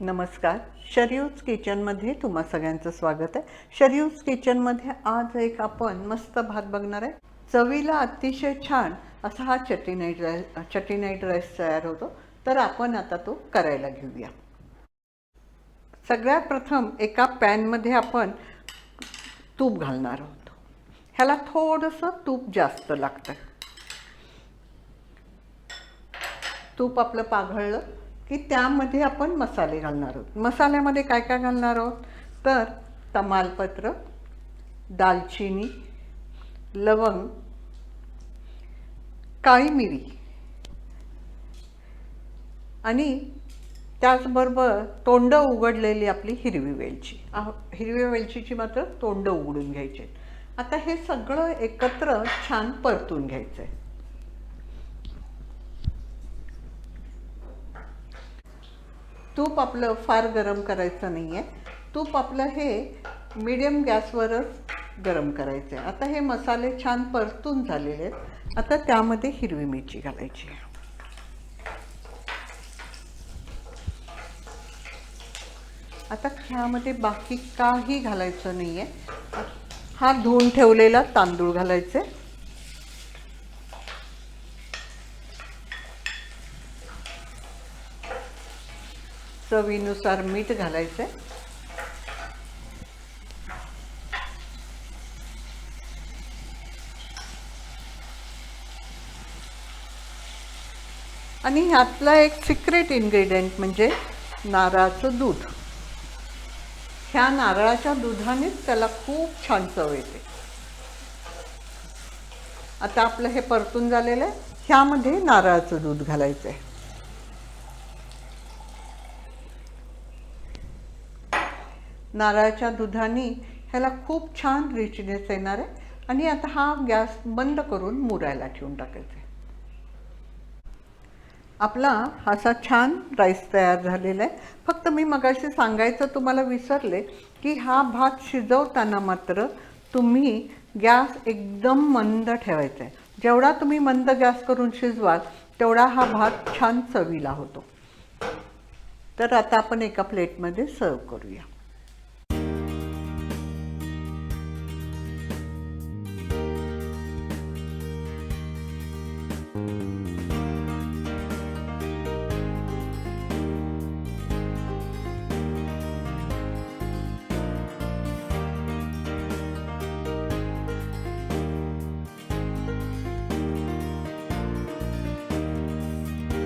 नमस्कार. शरीयूज किचनमध्ये तुम्हा सगळ्यांचं स्वागत आहे. शरीयूज किचनमध्ये आज एक आपण मस्त भात बघणार आहे. चवीला अतिशय छान असा हा चटी नाईट राईस राईस तयार होतो. तर आपण आता तो करायला घेऊया. सगळ्यात प्रथम एका पॅनमध्ये आपण तूप घालणार आहोत. ह्याला थोडंसं तूप जास्त लागतं. तूप आपलं पाघळलं. की त्यामध्ये आपण मसाले घालणार आहोत. मसाल्यामध्ये काय काय घालणार आहोत? तर तमालपत्र दालचिनी लवंग काळी मिरी आणि त्याचबरोबर तोंड उघडलेली आपली हिरवी वेलची. हिरवी वेलचीची मात्र तोंड उघडून घ्यायची आता हे सगळं एकत्र छान परतून घ्यायचं आहे तूप आपलं फार गरम करायचं नाही आहे तूप आपलं हे मिडियम गॅसवरच गरम करायचं आहे आता हे मसाले छान परतून झालेले आहेत. आता त्यामध्ये हिरवी मिरची घालायची आहे. आता ह्यामध्ये बाकी काही घालायचं नाही आहे हा धुवून ठेवलेला तांदूळ घालायचे चवीनुसार मीठ घालायचं आणि ह्यातला एक सिक्रेट इन्ग्रेडियंट म्हणजे नारळाचं दूध. ह्या नारळाच्या दुधानेच त्याला खूप छान चव येते. आता आपलं हे परतून झालेलं आहे. ह्यामध्ये नारळाचं दूध घालायचं आहे नारळाच्या दुधाने ह्याला खूप छान रिचनेस येणार आहे. आणि आता हा गॅस बंद करून मुरायला ठेवून टाकायचा आपला असा छान राईस तयार झालेला आहे. फक्त मी मगाशी सांगायचं तुम्हाला विसरले की हा भात शिजवताना मात्र तुम्ही गॅस एकदम मंद ठेवायचा आहे. जेवढा तुम्ही मंद गॅस करून शिजवाल तेवढा हा भात छान चवीला होतो. तर आता आपण एका प्लेटमध्ये सर्व करूया.